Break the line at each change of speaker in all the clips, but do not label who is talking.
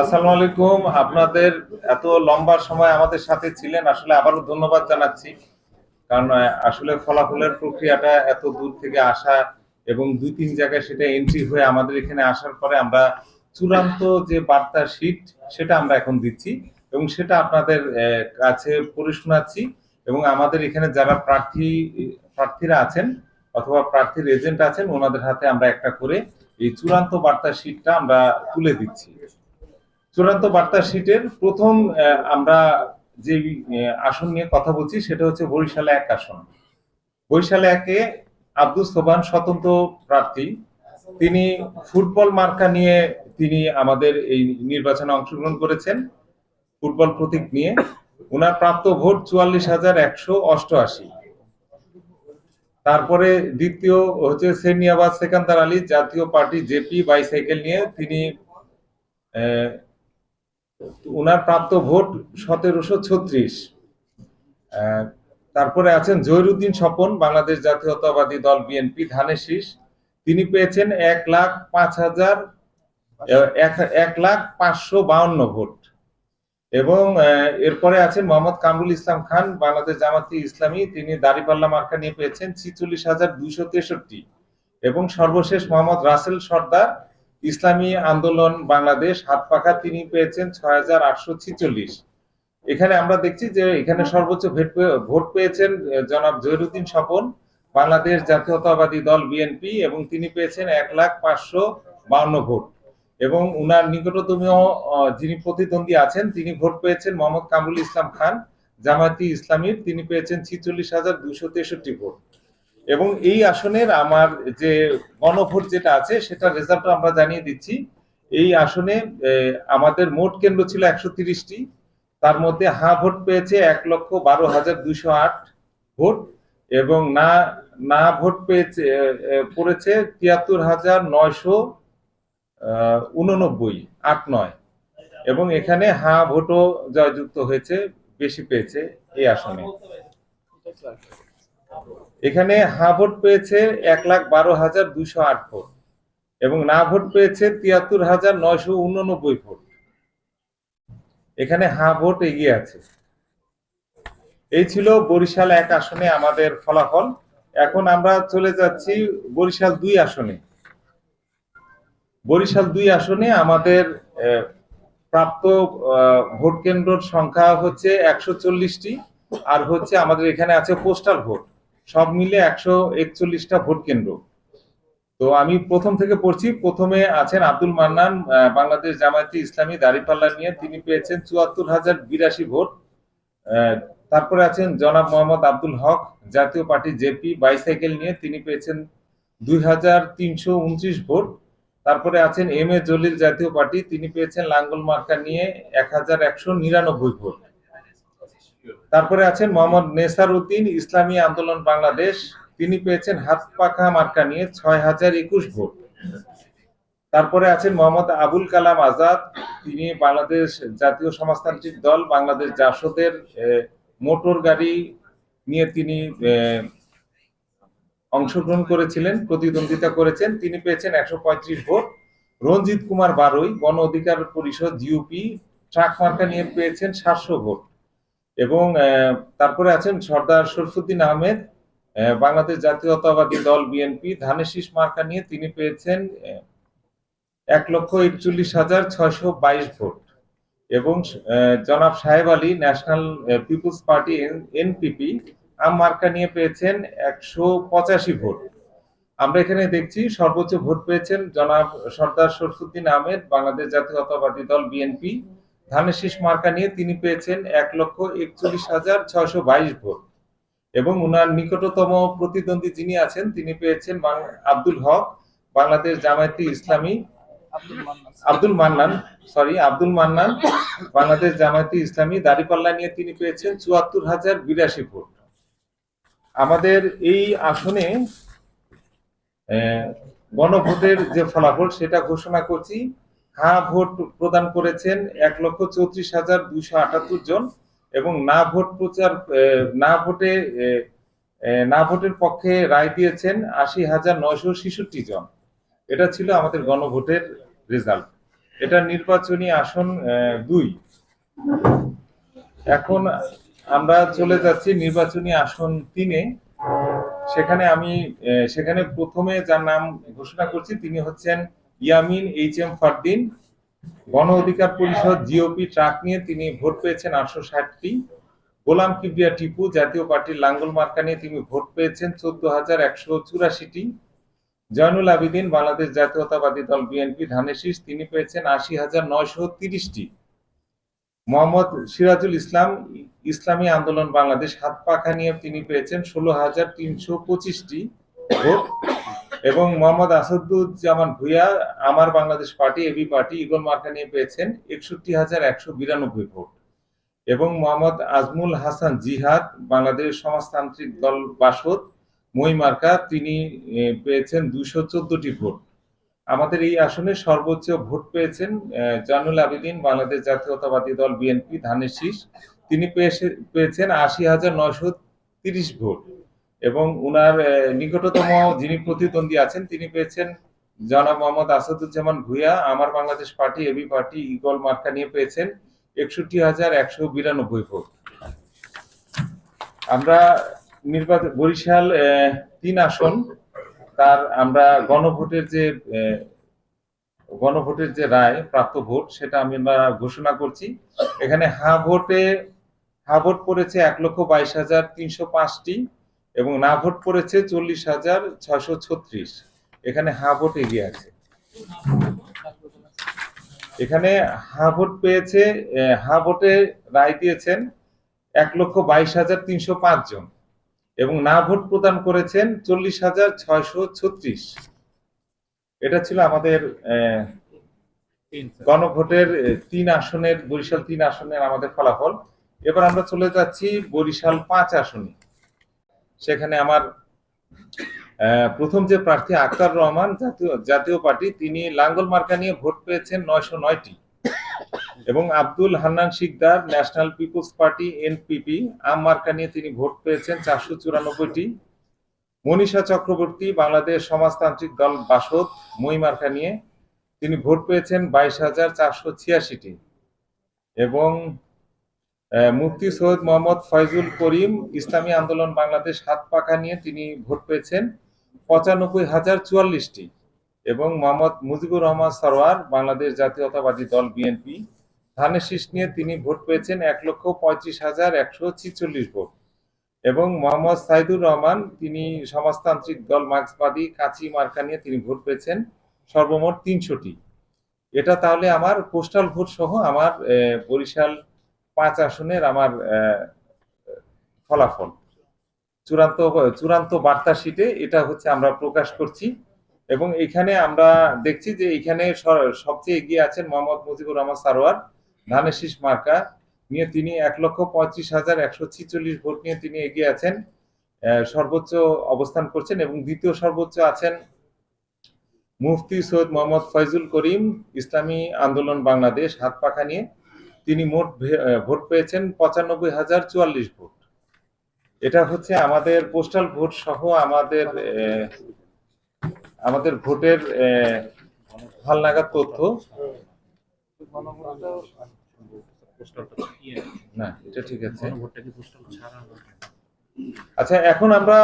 আসসালামু আলাইকুম। আপনাদের এত লম্বা সময় আমাদের সাথে ছিলেন, আসলে আবারও ধন্যবাদ জানাচ্ছি। কারণ আসলে ফলাফলের প্রক্রিয়াটা এত দূর থেকে আসা এবং দুই তিন জায়গায় সেটা এন্ট্রি হয়ে আমাদের এখানে আসার পরে আমরা চূড়ান্ত যে বার্তা শিট সেটা আমরা এখন দিচ্ছি এবং সেটা আপনাদের কাছে পড়ে শোনাচ্ছি এবং আমাদের এখানে যারা প্রার্থী, প্রার্থীরা আছেন অথবা প্রার্থীর এজেন্ট আছেন, ওনাদের হাতে আমরা একটা করে এই চূড়ান্ত বার্তা শিটটা আমরা তুলে দিচ্ছি। চূড়ান্ত বার্তা শিটের প্রথম আমরা যে আসন নিয়ে কথা বলছি সেটা হচ্ছে বরিশালে এক আসন। বরিশালে একে আব্দুল সোবান স্বতন্ত্র প্রার্থী। তিনি ফুটবল মার্কা নিয়ে তিনি আমাদের এই নির্বাচনে অংশগ্রহণ করেছেন, ফুটবল প্রতীক নিয়ে। ওনার প্রাপ্ত ভোট চুয়াল্লিশ হাজার একশো অষ্টআশি। তারপরে দ্বিতীয় হচ্ছে সেনিয়াবাদ সেকান্দার আলী, জাতীয় পার্টি জেপি বাইসাইকেল নিয়ে তিনি ওনার প্রাপ্ত ভোট সতেরোশো ছত্রিশ। তারপরে আছেন জহিরুদ্দিন স্বপন, বাংলাদেশ জাতীয়তাবাদী দল বিএনপি, ধানের শীষ। তিনি পেয়েছেন এক লাখ পাঁচ হাজার এক- লাখ পাঁচশো বাউন্ন ভোট। এবং এরপরে আছেন মোহাম্মদ কামরুল ইসলাম খান, বাংলাদেশ জামাতি ইসলামী। তিনি দাড়িপাল্লা মার্কা নিয়ে পেয়েছেন ছিচল্লিশ হাজার দুইশো তেষট্টি। এবং সর্বশেষ মোহাম্মদ রাসেল সর্দার, ইসলামী আন্দোলন বাংলাদেশ হাত পাখা তিনি পেয়েছেন ছয় হাজার আটশো ছিচল্লিশ। এখানে আমরা দেখছি যে এখানে সর্বোচ্চ ভেট পেয়েছেন জনাব জহিরুদ্দিন স্বপন বাংলাদেশ জাতীয়তাবাদী দল বিএনপি এবং তিনি পেয়েছেন এক লাখ পাঁচশো বাউন্ন ভোট। এবং উনার নিকটতম যিনি প্রতিদ্বন্দ্বী আছেন তিনি ভোট পেয়েছেন মোহাম্মদ কামরুল ইসলাম খান জামায়াতি ইসলামীর তিনি পেয়েছেন ছিচল্লিশ হাজার দুশো তেষট্টি ভোট। এবং এই আসনের আমার যে গণভোট যেটা আছে সেটা রেজাল্ট আমরা জানিয়ে দিচ্ছি। এই আসনে আমাদের মোট কেন্দ্র ছিল একশো তিরিশটি। তার মধ্যে হা ভোট পেয়েছে এক লক্ষ বারো হাজার দুইশো আট ভোট এবং না না ভোট পেয়েছে পড়েছে তিয়াত্তর হাজার নয়শো উননব্বই, আট নয়। এবং এখানে হা ভোটও জয়যুক্ত হয়েছে, বেশি পেয়েছে এই আসনে। এখানে হা ভোট পেয়েছে এক লাখ বারো হাজার দুইশো আট ভোট এবং না ভোট পেয়েছে তিয়াত্তর হাজার নয়শো উননব্বই ভোট। এখানে হা ভোট এগিয়ে আছে। এই ছিল বরিশাল এক আসনে আমাদের ফলাফল। এখন আমরা চলে যাচ্ছি বরিশাল দুই আসনে। বরিশাল দুই আসনে আমাদের প্রাপ্ত ভোট কেন্দ্রর সংখ্যা হচ্ছে একশো চল্লিশটি, আর হচ্ছে আমাদের এখানে আছে পোস্টাল ভোট। সব মিলে একশো একচল্লিশটা ভোট কেন্দ্র। তো আমি প্রথম থেকে পড়ছি। প্রথমে আছেন আব্দুল মান্নান বাংলাদেশ জামায়াতি ইসলামী দাঁড়িপাল্লা নিয়ে। তিনি পেয়েছেন চুয়াত্তর হাজার বিরাশি ভোট। তারপরে আছেন জনাব মোহাম্মদ আব্দুল হক, জাতীয় পার্টি জেপি, বাইসাইকেল নিয়ে। তিনি পেয়েছেন দুই হাজার তিনশো উনত্রিশ ভোট। তারপরে আছেন এম এ জলিল, জাতীয় পার্টি। তিনি পেয়েছেন লাঙ্গল মার্কা নিয়ে এক হাজার একশো নিরানব্বই ভোট। তারপরে আছেন মোহাম্মদ নেসার উদ্দিন ইসলামী আন্দোলন বাংলাদেশ। তিনি পেয়েছেন হাত পাখা মার্কা নিয়ে ছয় হাজার একুশ ভোট। তারপরে আছেন মোহাম্মদ আবুল কালাম আজাদ। তিনি বাংলাদেশ জাতীয় সমাজতান্ত্রিক দল বাংলাদেশ জাসদের মোটর গাড়ি নিয়ে তিনি অংশগ্রহণ করেছিলেন প্রতিদ্বন্দ্বিতা করেছেন। তিনি পেয়েছেন একশো পঁয়ত্রিশ ভোট। রঞ্জিত কুমার বারুই গণ অধিকার পরিষদ জিউপি ট্রাক মার্কা নিয়ে পেয়েছেন সাতশো ভোট। এবং তারপরে আছেন সর্দার শরফুদ্দিন আহমেদ আহ, বাংলাদেশ জাতীয়তাবাদী দল বিএনপি ধানের শীষ মার্কা নিয়ে তিনি পেয়েছেন এক লক্ষ একচল্লিশ হাজার ছয়শো বাইশ ভোট এবং জনাব Saheb Ali national people's party NPP আম মার্কা নিয়ে পেয়েছেন একশো পঁচাশি ভোট। আমরা এখানে দেখছি সর্বোচ্চ ভোট পেয়েছেন জনাব সর্দার শরফুদ্দিন আহমেদ, বাংলাদেশ জাতীয়তাবাদী দল বিএনপি। ধানের শীষ মার্কা নিয়ে তিনি পেয়েছেন এক লক্ষ একচল্লিশ হাজার ছয়শো বাইশ ভোট। এবং উনার নিকটতম প্রতিদ্বন্দ্বী যিনি আছেন তিনি পেয়েছেন আব্দুল হক বাংলাদেশ জামায়াতি ইসলামী। আব্দুল মান্নান। সরি আব্দুল মান্নান বাংলাদেশ জামায়াতি ইসলামী। দাড়িপাল্লা নিয়ে তিনি পেয়েছেন চুয়াত্তর হাজার বিরাশি ভোট। আমাদের এই আসনে গণভোটের যে ফলাফল সেটা ঘোষণা করছি। হ্যাঁ ভোট প্রদান করেছেন এক লক্ষ চৌত্রিশ হাজার দুইশো আটাত্তর জন। এবং না ভোট প্রচার না ভোটে না ভোটের পক্ষে রায় দিয়েছেন আশি হাজার নয়শো ছেষট্টি জন। এটা ছিল আমাদের গণভোটের রেজাল্ট। এটা নির্বাচনী আসন দুই। এখন আমরা চলে যাচ্ছি নির্বাচনী আসন তিনে। সেখানে আমি সেখানে প্রথমে যার নাম ঘোষণা করছি, তিনি হচ্ছেন ইয়ামিন এইচ এম ফারদিন। গণ অধিকার পরিষদ জিওপি ট্রাক নিয়ে তিনি ভোট পেয়েছেন আটশো ষাটটি। গোলাম কিবরিয়া টিপু জাতীয় পার্টির লাঙ্গল মার্কা নিয়ে তিনি ভোট পেয়েছেন চোদ্দ হাজার একশো চুরাশিটি। জয়নুল আবিদিন, বাংলাদেশ জাতীয়তাবাদী দল বিএনপি, ধানের শীষ তিনি পেয়েছেন আশি হাজার নয়শো তিরিশটি। মোহাম্মদ সিরাজুল ইসলাম, ইসলামী আন্দোলন বাংলাদেশ হাত পাখা নিয়ে তিনি পেয়েছেন ষোলো হাজার তিনশো পঁচিশটি ভোট। এবং Mohammad Asaduzzaman Bhuiyan Amar Bangladesh party AB party eagle মার্কা নিয়ে পেয়েছেন একষট্টি হাজার একশো বিরানব্বই ভোট। এবং মোহাম্মদ আজমুল হাসান জিহাদ বাংলাদেশ সমাজতান্ত্রিক দল বাসদ মই মার্কা তিনি পেয়েছেন দুশো চোদ্দটি ভোট। আমাদের এই আসনে সর্বোচ্চ ভোট পেয়েছেন আহ, জয়নুল আবেদিন বাংলাদেশ জাতীয়তাবাদী দল বিএনপি ধানের শীষ। তিনি পেয়েছে- পেয়েছেন আশি হাজার নয়শো তিরিশ ভোট। এবং উনার নিকটতম যিনি প্রতিদ্বন্দ্বী আছেন, তিনি পেয়েছেন জনাব Mohammad Asaduzzaman Bhuiyan, Amar Bangladesh party, AB party, eagle মার্কা নিয়ে পেয়েছেন একষট্টি হাজার একশো বিরানব্বই ভোট। আমরা নির্বাচন, বরিশাল তিন আসন, তার আমরা গণভোটের যে গণভোটের যে রায়, প্রাপ্ত ভোট, সেটা আমি আমরা ঘোষণা করছি। এখানে হা ভোটে, হা ভোট পড়েছে এক লক্ষ বাইশ হাজার তিনশো পাঁচটি। এবং না ভোট পড়েছে চল্লিশ হাজার ছয়শো ছত্রিশ। এখানে হা ভোট এগিয়ে আছে। এখানে হা ভোট পেয়েছে হা ভোটে রায় দিয়েছেন এক লক্ষ বাইশ হাজার তিনশো পাঁচ জন এবং না ভোট প্রদান করেছেন চল্লিশ হাজার ছয়শো ছত্রিশ। এটা ছিল আমাদের গণভোটের তিন আসনের, বরিশাল তিন আসনের আমাদের ফলাফল। এবার আমরা চলে যাচ্ছি বরিশাল পাঁচ আসনে। সেখানে আমার প্রথম যে প্রার্থী আক্তার রহমান, জাতীয় জাতীয় পার্টি, তিনি লাঙ্গল মার্কা নিয়ে ভোট পেয়েছেন নয়শো নয়টি। এবং Abdul Hannan Shikder, national people's party, NPP, আম মার্কা নিয়ে তিনি ভোট পেয়েছেন চারশো চুরানব্বইটি। মনীষা চক্রবর্তী, বাংলাদেশ সমাজতান্ত্রিক দল বাসদ, মই মার্কা নিয়ে তিনি ভোট পেয়েছেন বাইশ হাজার চারশো ছিয়াশিটি। এবং মুফতি সৈয়দ মোহাম্মদ ফয়জুল করিম ইসলামী আন্দোলন বাংলাদেশ হাত পাখা নিয়ে তিনি ভোট পেয়েছেন পঁচানব্বই হাজার চুয়াল্লিশটি এবং মোহাম্মদ মুজিবুর রহমান সরওয়ার বাংলাদেশ জাতীয়তাবাদী দল বিএনপি ধানের শীষ নিয়ে তিনি ভোট পেয়েছেন এক লক্ষ পঁয়ত্রিশ হাজার একশো ছিচল্লিশ ভোট। এবং মোহাম্মদ সাইদুর রহমান, তিনি সমাজতান্ত্রিক দল মার্ক্সবাদী, কাঁচি মার্কা নিয়ে তিনি ভোট পেয়েছেন সর্বমোট তিনশোটি। এটা তাহলে আমার পোস্টাল ভোট সহ আমার বরিশাল পাঁচ আসনের আমার ফলাফল। চূড়ান্ত চূড়ান্ত বার্তা শিটে এটা হচ্ছে আমরা প্রকাশ করছি এবং এখানে আমরা দেখছি যে এখানে সবচেয়ে এগিয়ে আছেন মোহাম্মদ মুজিবুর রহমান সারোয়ার, ধানের শীষ মার্কা নিয়ে তিনি এক লক্ষ পঁয়ত্রিশ হাজার একশো ছিচল্লিশ ভোট নিয়ে তিনি এগিয়ে আছেন সর্বোচ্চ অবস্থান করছেন এবং দ্বিতীয় সর্বোচ্চ আছেন মুফতি সৈয়দ মোহাম্মদ ফয়জুল করিম, ইসলামী আন্দোলন বাংলাদেশ, হাত পাখা নিয়ে। তিনি মোট ভোট পেয়েছেন পঁচানব্বই হাজার চুয়াল্লিশ ভোট। এটা হচ্ছে আমাদের পোস্টাল ভোট সহ আমাদের আমাদের ভোটের হালনাগাদ তথ্য। না, এটা ঠিক আছে। আচ্ছা এখন আমরা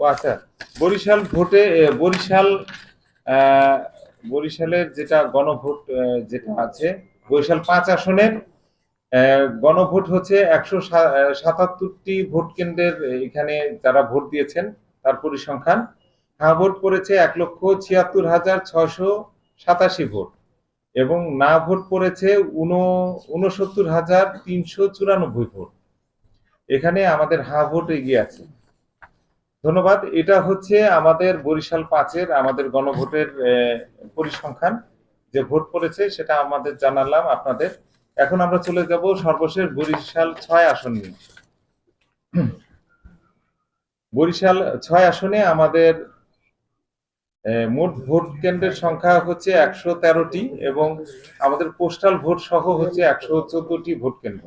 ও আচ্ছা বরিশাল ভোটে বরিশাল বরিশালের যেটা গণভোট যেটা আছে, বরিশাল পাঁচ আসনের গণভোট হচ্ছে একশো সাতাত্তরটি ভোট কেন্দ্রের এখানে যারা ভোট দিয়েছেন, তার পরিসংখ্যান। হ্যাঁ ভোট পড়েছে এক লক্ষ ছিয়াত্তর হাজার ছয়শো সাতাশি ভোট। এবং না ভোট পড়েছে উনসত্তর হাজার তিনশো চুরানব্বই ভোট। এখানে আমাদের হা ভোট এগিয়ে আছে। ধন্যবাদ। এটা হচ্ছে আমাদের বরিশাল পাঁচের আমাদের গণভোটের পরিসংখ্যান। যে ভোট পড়েছে সেটা আমাদের জানালাম আপনাদের। এখন আমরা চলে যাব সর্বশেষ বরিশাল ছয় আসন নিয়ে। বরিশাল ছয় আসনে আমাদের মোট ভোট কেন্দ্রের সংখ্যা হচ্ছে একশো তেরোটি এবং আমাদের পোস্টাল ভোট সহ হচ্ছে একশো চোদ্দটি ভোট কেন্দ্র।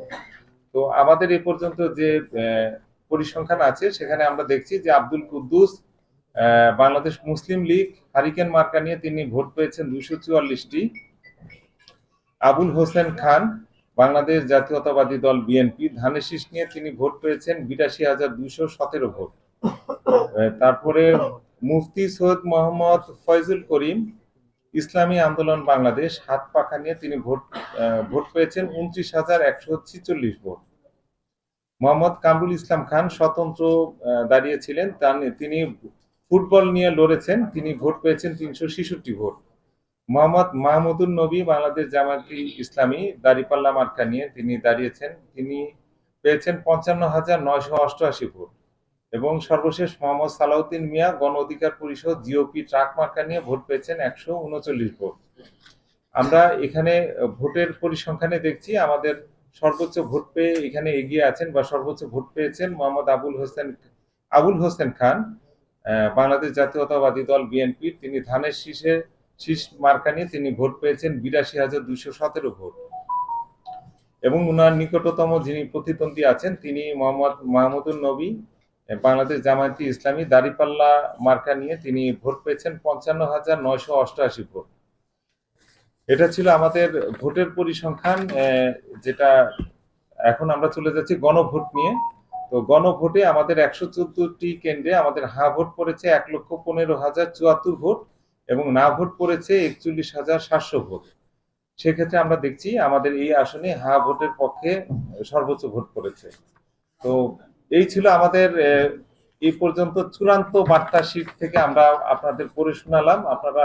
তো আমাদের এ পর্যন্ত যে পরিসংখ্যান আছে, সেখানে আমরা দেখছি যে আব্দুল কুদ্দুস বাংলাদেশ মুসলিম লীগ, হারিকেন মার্কা নিয়ে তিনি ভোট পেয়েছেন দুইশো চুয়াল্লিশটি। আবুল হোসেন খান, বাংলাদেশ জাতীয়তাবাদী দল বিএনপি ধানের শীষ নিয়ে তিনি ভোট পেয়েছেন বিরাশি হাজার দুইশো সতেরো ভোট। তারপরে মুফতি সৈয়দ মোহাম্মদ ফয়জুল করিম, ইসলামী আন্দোলন বাংলাদেশ, হাত পাখা নিয়ে তিনি ভোট ভোট পেয়েছেন উনত্রিশ হাজার একশো ছিচল্লিশ ভোট। মোহাম্মদ কামরুল ইসলাম খান স্বতন্ত্র দাঁড়িয়েছিলেন। তিনি ফুটবল নিয়ে লড়েছেন। তিনি ভোট পেয়েছেন তিনশো ছেষট্টি ভোট। মোহাম্মদ মাহমুদুল নবী, বাংলাদেশ জামায়াতি ইসলামী, দাঁড়িপাল্লা মার্কা নিয়ে তিনি দাঁড়িয়েছেন। তিনি পেয়েছেন পঞ্চান্ন হাজার নয়শো অষ্টআশি ভোট। এবং সর্বশেষ মোহাম্মদ সালাউদ্দিন মিয়া গণ অধিকার পরিষদ জিওপি ট্রাক মার্কা নিয়ে ভোট পেয়েছেন একশো উনচল্লিশ ভোট। আমরা এখানে ভোটের পরিসংখ্যানে দেখছি আমাদের সর্বোচ্চ ভোট পেয়ে এখানে এগিয়ে আছেন বা সর্বোচ্চ ভোট পেয়েছেন মোহাম্মদ আবুল হোসেন আবুল হোসেন খান বাংলাদেশ জাতীয়তাবাদী দল বিএনপি তিনি ধানের শীষে, শীষ মার্কা নিয়ে তিনি ভোট পেয়েছেন বিরাশি হাজার দুইশো সতেরো ভোট। এবং উনার নিকটতম যিনি প্রতিদ্বন্দ্বী আছেন তিনি মোহাম্মদ মাহমুদুল নবী বাংলাদেশ জামায়াতি ইসলামী দাড়িপাল্লা মার্কা নিয়ে তিনি ভোট পেয়েছেন পঞ্চান্ন হাজার নয়শো অষ্টআশি ভোট। এটা ছিল আমাদের ভোটের পরিসংখ্যান যেটা এখন আমরা চলে যাচ্ছি গণভোট নিয়ে। তো গণভোটে আমাদের একশো চোদ্দটি কেন্দ্রে আমাদের হা ভোট পড়েছে এক লক্ষ পনেরো হাজার চুয়াত্তর ভোট এবং না ভোট পড়েছে একচল্লিশ হাজার সাতশো ভোট। সেক্ষেত্রে আমরা দেখছি আমাদের এই আসনে হা ভোটের পক্ষে সর্বোচ্চ ভোট পড়েছে। তো এই ছিল আমাদের এই পর্যন্ত চূড়ান্ত বার্তা শীট থেকে আমরা আপনাদের পড়ে শোনালাম। আপনারা